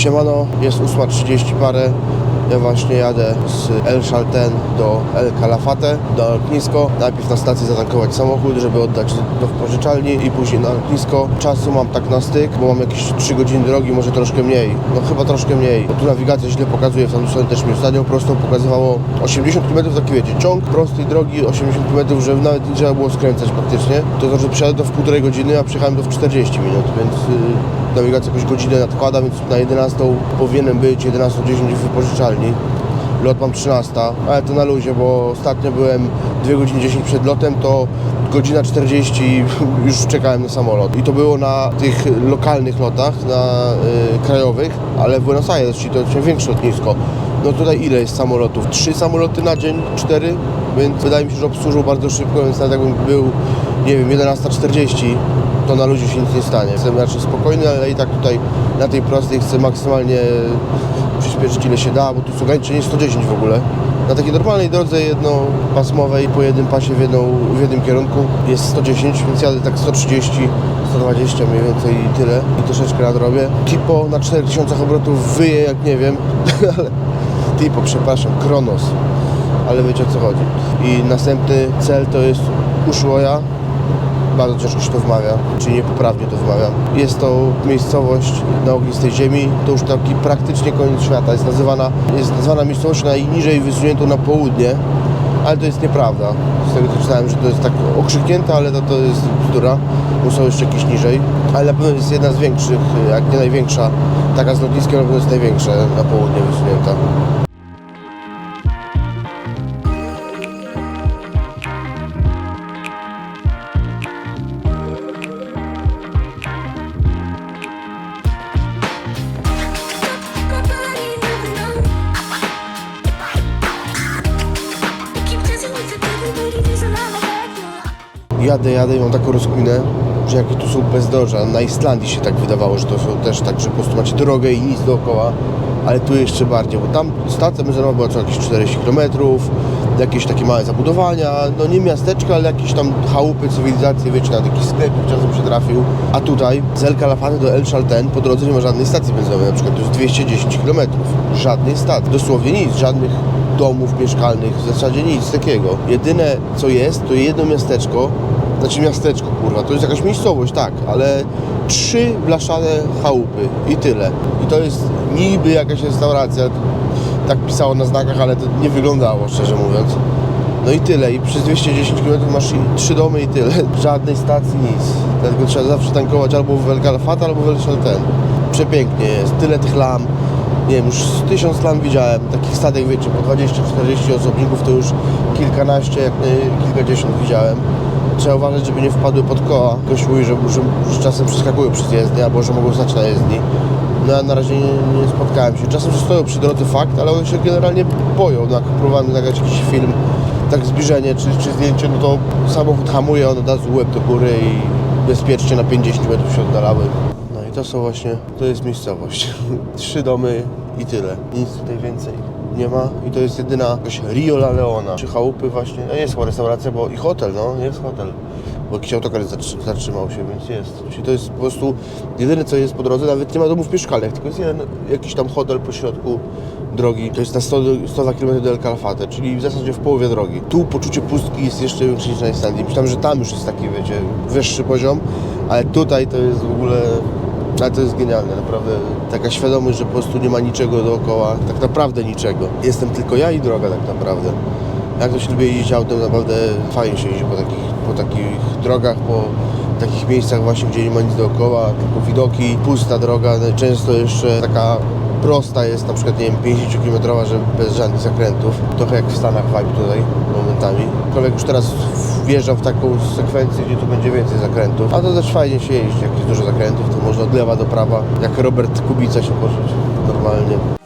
Siemano, jest 8.30 parę. Ja właśnie jadę z El Chalten do El Calafate, do lotnisko. Najpierw na stacji zatankować samochód, żeby oddać do wypożyczalni i później na lotnisko. Czasu mam tak na styk, bo mam jakieś 3 godziny drogi, może troszkę mniej. No chyba troszkę mniej, bo tu nawigacja źle pokazuje, w stronę też mi ostatnio prostą pokazywało 80 km, taki wiecie, ciąg prostej drogi 80 km, że nawet nie trzeba było skręcać praktycznie. To znaczy przyjadę to w półtorej godziny, a przyjechałem to w 40 minut, więc yy, nawigacja jakąś godzinę nadkłada, więc na 11 powinienem być 11.10 w wypożyczalni. Lot mam 13, ale to na luzie, bo ostatnio byłem 2 godziny 10 przed lotem, to godzina 40 już czekałem na samolot. I to było na tych lokalnych lotach, na y, krajowych, ale w Buenos Aires, czyli to jest większe lotnisko. No tutaj ile jest samolotów? Trzy samoloty na dzień, cztery, więc wydaje mi się, że obsłużył bardzo szybko, więc nawet jakbym był, nie wiem, 11.40, to na luzie się nic nie stanie. Jestem raczej spokojny, ale i tak tutaj na tej prostej chcę maksymalnie przyspieszyć ile się da, bo tu jest ograniczenie 110 w ogóle. Na takiej normalnej drodze jednopasmowej po jednym pasie w, jedną, w jednym kierunku jest 110, więc jadę tak 130, 120 mniej więcej i tyle. I troszeczkę nadrobię. Tipo na 4000 obrotów wyje jak nie wiem, ale Tipo, przepraszam, Kronos. Ale wiecie o co chodzi. I następny cel to jest Ushuaia, bardzo ciężko się to wymawia, czyli niepoprawnie to wymawiam. Jest to miejscowość na ognistej ziemi, to już taki praktycznie koniec świata. Jest nazywana, jest nazwana miejscowością najniżej wysuniętą na południe, ale to jest nieprawda. Z tego co czytałem, że to jest tak okrzyknięte, ale to, to jest bzdura, bo są jeszcze jakieś niżej. Ale na pewno jest jedna z większych, jak nie największa, taka z lotniskiem na pewno jest największa na południe wysunięta. Jadę, jadę i mam taką rozkminę, że jakie tu są bezdroża. Na Islandii się tak wydawało, że to są też tak, że po prostu macie drogę i nic dookoła, ale tu jeszcze bardziej, bo tam stacja benzynowa była co jakieś 40 km, jakieś takie małe zabudowania, no nie miasteczka, ale jakieś tam chałupy, cywilizacje, wiecie, na taki sklep czasem się trafił. A tutaj z El Calafate do El Chalten po drodze nie ma żadnej stacji benzynowej, na przykład to jest 210 km, żadnej stacji, dosłownie nic, żadnych domów mieszkalnych, w zasadzie nic takiego. Jedyne co jest, to jedno miasteczko, znaczy miasteczko, kurwa, to jest jakaś miejscowość, tak, ale trzy blaszane chałupy i tyle. I to jest niby jakaś restauracja, tak pisało na znakach, ale to nie wyglądało, szczerze mówiąc. No i tyle, i przez 210 km masz trzy domy i tyle. Żadnej stacji, nic. Dlatego trzeba zawsze tankować albo w El Calafate, albo w El. Przepięknie jest, tyle tych lamp. Nie wiem, już tysiąc lamp widziałem, takich statek, wiecie, po 20-40 osobników to już kilkanaście, nie kilkadziesiąt widziałem trzeba uważać, żeby nie wpadły pod koła. Ktoś mówi, że, że, czasem przeskakują przez jezdnię, albo że mogą stać na jezdni. No ja na razie nie, nie spotkałem się. Czasem stoją przy drodze fakt, ale one się generalnie boją. No jak próbowałem nagrać jakiś film, tak zbliżenie czy, czy zdjęcie, no to samochód hamuje, on od łeb do góry i bezpiecznie na 50 metrów się oddalały. No i to są właśnie, to jest miejscowość. Trzy domy i tyle. Nic tutaj więcej nie ma i to jest jedyna jakaś Rio La Leona, czy chałupy właśnie, no jest chyba restauracja, bo i hotel, no jest hotel, bo jakiś autokar zatrzy- zatrzymał się, więc jest. Czyli to jest po prostu jedyne co jest po drodze, nawet nie ma domów mieszkalnych, tylko jest jeden jakiś tam hotel po środku drogi, to jest na 100, 102 km do El Calafate, czyli w zasadzie w połowie drogi. Tu poczucie pustki jest jeszcze większe niż na Islandii. Myślałem, że tam już jest taki, wiecie, wyższy poziom, ale tutaj to jest w ogóle ale to jest genialne, naprawdę. Taka świadomość, że po prostu nie ma niczego dookoła, tak naprawdę niczego. Jestem tylko ja i droga tak naprawdę. Jak ktoś lubi jeździć autem, naprawdę fajnie się jeździ po takich, po takich drogach, po takich miejscach właśnie, gdzie nie ma nic dookoła, tylko widoki, pusta droga, no często jeszcze taka prosta jest, na przykład, nie wiem, 50 km, że bez żadnych zakrętów. Trochę jak w Stanach vibe tutaj momentami. Aczkolwiek już teraz wjeżdżam w taką sekwencję, gdzie tu będzie więcej zakrętów. A to też fajnie się jeździ, jak jest dużo zakrętów, to można od lewa do prawa, jak Robert Kubica się poczuć normalnie.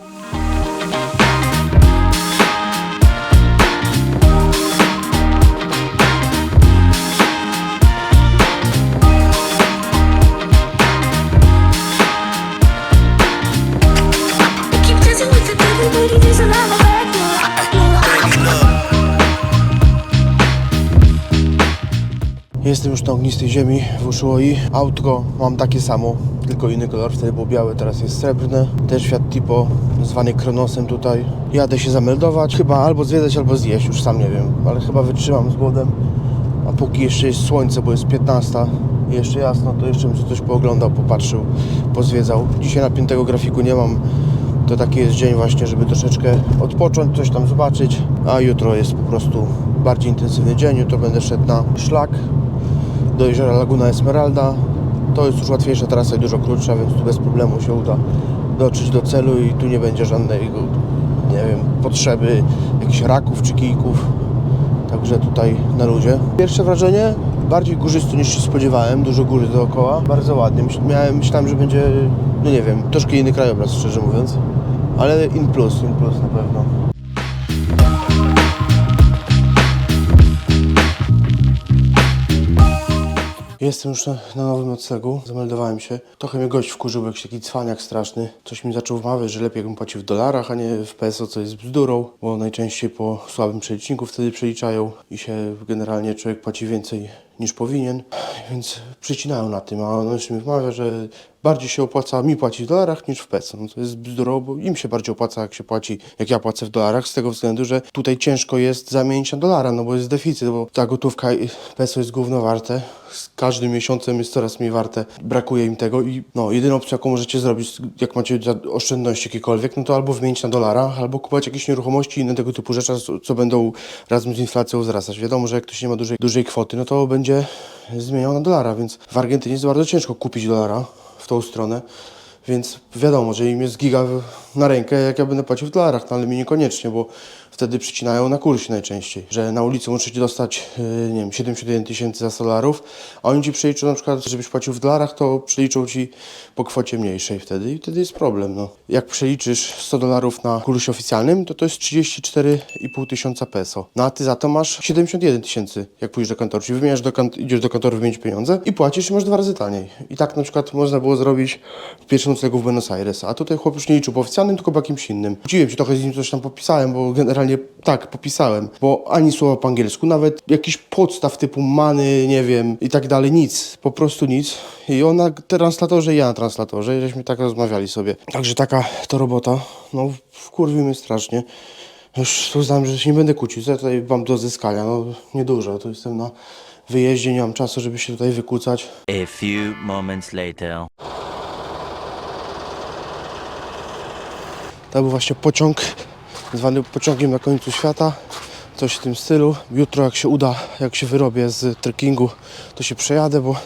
Jestem już na ognistej ziemi w Ushuoi. Autko mam takie samo, tylko inny kolor. Wtedy było białe, teraz jest srebrne. Też Fiat Tipo, zwany Kronosem tutaj. Jadę się zameldować. Chyba albo zwiedzać, albo zjeść, już sam nie wiem. Ale chyba wytrzymam z głodem. A póki jeszcze jest słońce, bo jest 15 i jeszcze jasno, to jeszcze bym coś pooglądał, popatrzył, pozwiedzał. Dzisiaj napiętego grafiku nie mam. To taki jest dzień właśnie, żeby troszeczkę odpocząć, coś tam zobaczyć. A jutro jest po prostu bardziej intensywny dzień. Jutro będę szedł na szlak do jeziora Laguna Esmeralda. To jest już łatwiejsza trasa i dużo krótsza, więc tu bez problemu się uda dotrzeć do celu i tu nie będzie żadnej, nie wiem, potrzeby jakichś raków czy kijków. Także tutaj na luzie. Pierwsze wrażenie bardziej górzysty niż się spodziewałem, dużo góry dookoła, bardzo ładnie. Miałem, myślałem, że będzie, no nie wiem, troszkę inny krajobraz, szczerze mówiąc, ale in plus, in plus na pewno. Jestem już na, na nowym noclegu, zameldowałem się. Trochę mnie gość wkurzył, jakiś taki cwaniak straszny. Coś mi zaczął wmawiać, że lepiej bym płacił w dolarach, a nie w peso, co jest bzdurą, bo najczęściej po słabym przeliczniku wtedy przeliczają i się generalnie człowiek płaci więcej niż powinien, więc przycinają na tym, a on jeszcze mi wmawia, że bardziej się opłaca mi płacić w dolarach niż w peso. No to jest bzdurą, bo im się bardziej opłaca, jak się płaci, jak ja płacę w dolarach, z tego względu, że tutaj ciężko jest zamienić na dolara, no bo jest deficyt, bo ta gotówka peso jest gówno warte. Z każdym miesiącem jest coraz mniej warte. Brakuje im tego i no, jedyna opcja, jaką możecie zrobić, jak macie oszczędności jakiekolwiek, no to albo wymienić na dolara, albo kupować jakieś nieruchomości i inne tego typu rzeczy, co- co będą razem z inflacją wzrastać. Wiadomo, że jak ktoś nie ma dużej, dużej kwoty, no to będzie zmieniał na dolara, więc w Argentynie jest bardzo ciężko kupić dolara w tą stronę. Więc wiadomo, że im jest giga na rękę, jak ja będę płacił w dolarach, no ale mi niekoniecznie, bo wtedy przycinają na kursie najczęściej. Że na ulicy muszę ci dostać, yy, nie wiem, 71 tysięcy za 100 dolarów, a oni ci przeliczą na przykład, żebyś płacił w dolarach, to przeliczą ci po kwocie mniejszej wtedy i wtedy jest problem, no. Jak przeliczysz 100 dolarów na kursie oficjalnym, to to jest 34,5 tysiąca peso. No a ty za to masz 71 tysięcy, jak pójdziesz do kantoru. Czyli wymieniasz do idziesz do kantoru wymienić pieniądze i płacisz i masz dwa razy taniej. I tak na przykład można było zrobić w pierwszym noclegu w Buenos Aires. A tutaj chłop już nie liczył po oficjalnym, tylko po jakimś innym. Dziwiłem się trochę z nim coś tam popisałem, bo generalnie tak, popisałem. Bo ani słowa po angielsku, nawet jakiś podstaw typu many, nie wiem, i tak dalej, nic. Po prostu nic. I on na translatorze i ja na translatorze, żeśmy tak rozmawiali sobie. Także taka to robota. No, wkurwił mnie strasznie. Już uznałem, że się nie będę kłócił. Co ja tutaj mam do zyskania? No, niedużo. Tu jestem na wyjeździe, nie mam czasu, żeby się tutaj wykłócać. A few moments later. To był właśnie pociąg, zwany pociągiem na końcu świata. Coś w tym stylu. Jutro jak się uda, jak się wyrobię z trekkingu, to się przejadę, bo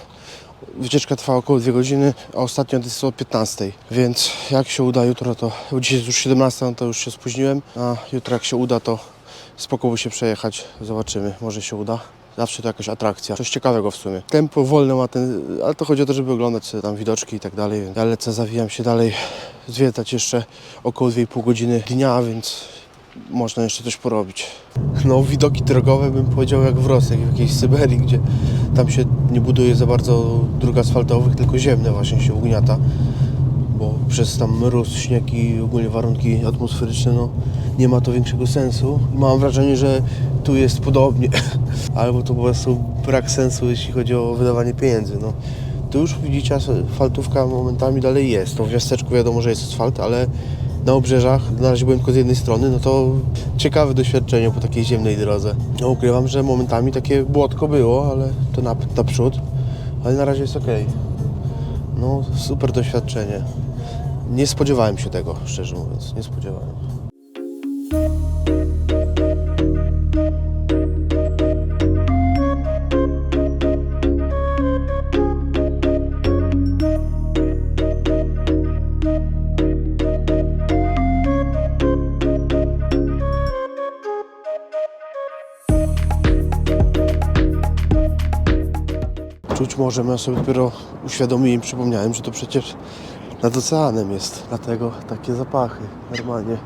wycieczka trwa około 2 godziny, a ostatnio jest o 15. Więc jak się uda jutro, to dzisiaj jest już 17, no to już się spóźniłem, a jutro jak się uda, to spoko się przejechać. Zobaczymy, może się uda. Zawsze to jakaś atrakcja. Coś ciekawego w sumie. Tempo wolne ma ten, ale to chodzi o to, żeby oglądać sobie tam widoczki i tak dalej. Ja lecę, zawijam się dalej, zwiedzać jeszcze około 2,5 godziny dnia, więc można jeszcze coś porobić. No, widoki drogowe bym powiedział jak w Rosji, jak w jakiejś Syberii, gdzie tam się nie buduje za bardzo dróg asfaltowych, tylko ziemne właśnie się ugniata, bo przez tam mróz, śnieg i ogólnie warunki atmosferyczne, no nie ma to większego sensu. Mam wrażenie, że tu jest podobnie, albo to po prostu brak sensu, jeśli chodzi o wydawanie pieniędzy, no. Tu już widzicie, asfaltówka momentami dalej jest. To w miasteczku wiadomo, że jest asfalt, ale na obrzeżach, na razie byłem tylko z jednej strony, no to ciekawe doświadczenie po takiej ziemnej drodze. No ukrywam, że momentami takie błotko było, ale to na, naprzód, ale na razie jest ok. No super doświadczenie. Nie spodziewałem się tego, szczerze mówiąc, nie spodziewałem. Czuć może, ja sobie dopiero uświadomiłem, przypomniałem, że to przecież nad oceanem jest. Dlatego takie zapachy. Normalnie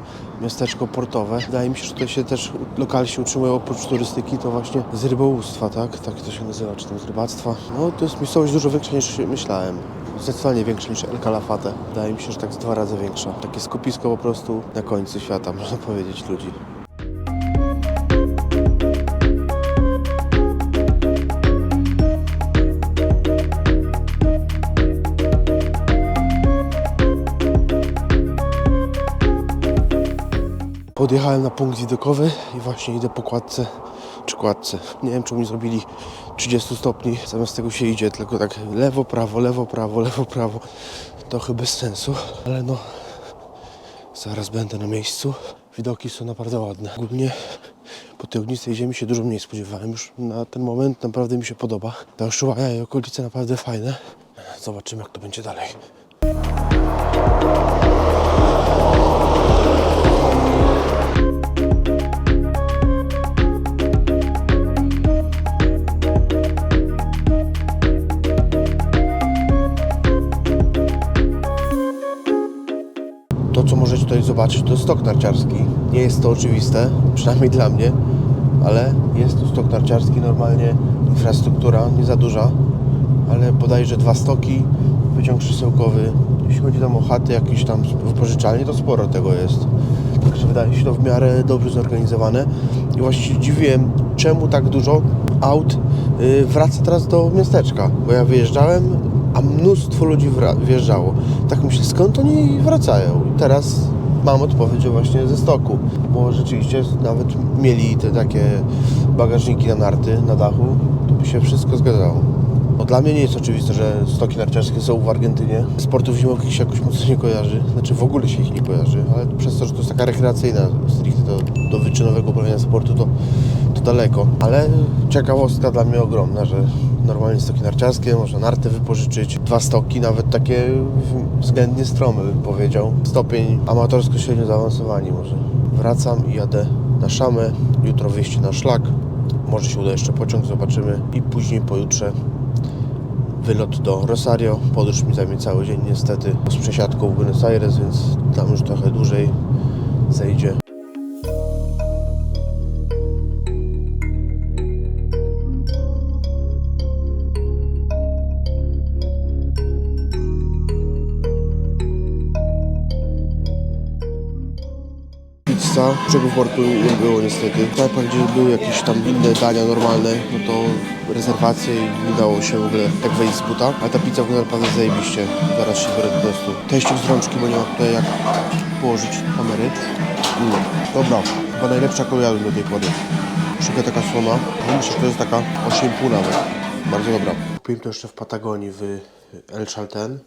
miasteczko portowe. Wydaje mi się, że to się też lokalsi utrzymują oprócz turystyki, to właśnie z rybołówstwa, tak? Tak to się nazywa, czy tam z rybactwa. No to jest miejscowość dużo większa niż myślałem. Zdecydowanie większa niż El Calafate. Wydaje mi się, że tak z dwa razy większa. Takie skupisko po prostu na końcu świata, można powiedzieć, ludzi. Podjechałem na punkt widokowy i właśnie idę po kładce czy kładce. Nie wiem, czemu mi zrobili 30 stopni. Zamiast tego się idzie, tylko tak lewo, prawo, lewo, prawo, lewo, prawo. Trochę bez sensu, ale no zaraz będę na miejscu. Widoki są naprawdę ładne. Ogólnie po tej ognistej ziemi się dużo mniej spodziewałem. Już na ten moment naprawdę mi się podoba. Ta Ushuaia i okolice naprawdę fajne. Zobaczymy, jak to będzie dalej. Możecie tutaj zobaczyć, to stok narciarski. Nie jest to oczywiste, przynajmniej dla mnie, ale jest tu stok narciarski, normalnie infrastruktura nie za duża, ale bodajże dwa stoki, wyciąg krzesełkowy. Jeśli chodzi tam o chaty, jakieś tam wypożyczalnie, to sporo tego jest. Także wydaje się to w miarę dobrze zorganizowane. I właściwie dziwiłem, czemu tak dużo aut y, wraca teraz do miasteczka. Bo ja wyjeżdżałem, a mnóstwo ludzi wjeżdżało. Tak myślę, skąd oni wracają? Teraz mam odpowiedź właśnie ze stoku, bo rzeczywiście nawet mieli te takie bagażniki na narty na dachu, to by się wszystko zgadzało. Bo dla mnie nie jest oczywiste, że stoki narciarskie są w Argentynie. Sportów zimowych się jakoś mocno nie kojarzy, znaczy w ogóle się ich nie kojarzy, ale przez to, że to jest taka rekreacyjna, stricte do, do wyczynowego uprawiania sportu, to, to daleko. Ale ciekawostka dla mnie ogromna, że normalnie stoki narciarskie, można narty wypożyczyć, dwa stoki, nawet takie względnie strome bym powiedział. Stopień amatorsko średnio zaawansowani może. Wracam i jadę na Szamę, jutro wyjście na szlak, może się uda jeszcze pociąg, zobaczymy i później pojutrze wylot do Rosario. Podróż mi zajmie cały dzień niestety z przesiadką w Buenos Aires, więc tam już trochę dłużej zejdzie. Pizza, czego w portu nie było niestety. W knajpach, gdzie były jakieś tam inne dania normalne, no to rezerwacje i nie dało się w ogóle tak wejść z buta. Ale ta pizza wygląda naprawdę zajebiście. Zaraz się biorę po prostu. Teściuk z rączki, bo nie ma tutaj jak położyć kamery. Mm. Dobra, chyba najlepsza, jadłem do tej pory. Szybka taka słona. No myślę, że to jest taka 8,5 nawet. Bardzo dobra. Kupiłem to jeszcze w Patagonii w El Chalten.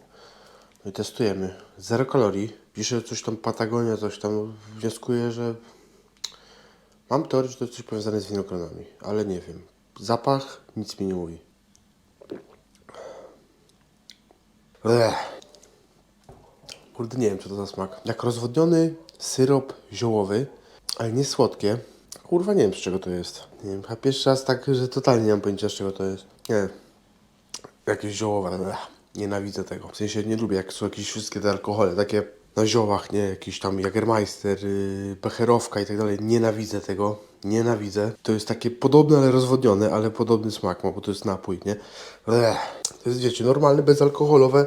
No i testujemy. Zero kalorii. Pisze coś tam Patagonia, coś tam. Wnioskuję, że mam teorię, że to jest coś powiązane z winogronami, ale nie wiem. Zapach nic mi nie mówi. Ech. Kurde, nie wiem, co to za smak. Jak rozwodniony syrop ziołowy, ale nie słodkie. Kurwa, nie wiem, z czego to jest. Nie wiem, a pierwszy raz tak, że totalnie nie mam pojęcia, z czego to jest. Nie jakieś ziołowe. Ech, nienawidzę tego. W sensie nie lubię, jak są jakieś wszystkie te alkohole, takie na ziołach, nie? Jakiś tam Jagermeister, yy, becherowka i tak dalej. Nienawidzę tego. Nienawidzę. To jest takie podobne, ale rozwodnione, ale podobny smak ma, bo to jest napój, nie? To jest, wiecie, normalne, bezalkoholowe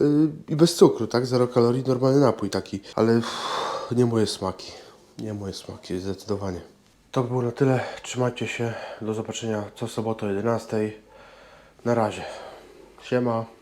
yy, i bez cukru, tak? Zero kalorii, normalny napój taki. Ale uff, nie moje smaki. Nie moje smaki, zdecydowanie. To było na tyle. Trzymajcie się. Do zobaczenia co sobotę o 11. Na razie. Siema.